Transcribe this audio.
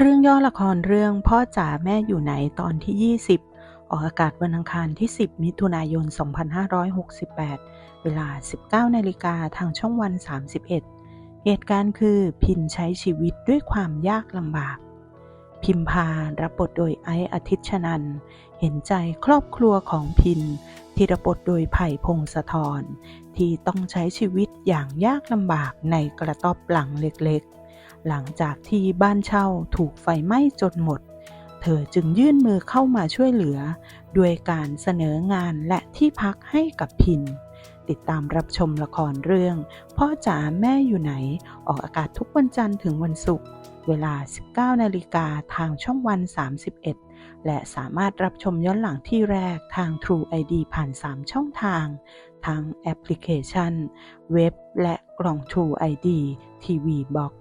เรื่องย่อละครเรื่องพ่อจ๋าแม่อยู่ไหนตอนที่ 20 ออกอากาศวันอังคารที่ 10 มิถุนายน 2568 เวลา 19นาฬิกาทางช่องวัน 31 เหตุการณ์คือพินใช้ชีวิตด้วยความยากลำบาก พิมพารับบทโดยไอซ์อาทิตย์ชนัน เห็นใจครอบครัวของพิน ที่รับบทโดยไผ่พงศธรที่ต้องใช้ชีวิตอย่างยากลำบากในกระต๊อบหลังเล็กๆ หลังจากที่บ้านเช่าถูกไฟไหม้จนหมด เธอจึงยื่นมือเข้ามาช่วยเหลือ ด้วยการเสนองานและที่พักให้กับพิน ติดตามรับชมละครเรื่อง พ่อจ๋าแม่อยู่ไหน ออกอากาศทุกวันจันทร์ถึงวันศุกร์เวลา 19 นาฬิกาทางช่องวัน 31 และสามารถรับชมย้อนหลังที่แรกทาง True ID ผ่าน 3 ช่องทาง ทั้งแอปพลิเคชัน เว็บ และกล่อง True ID TV Box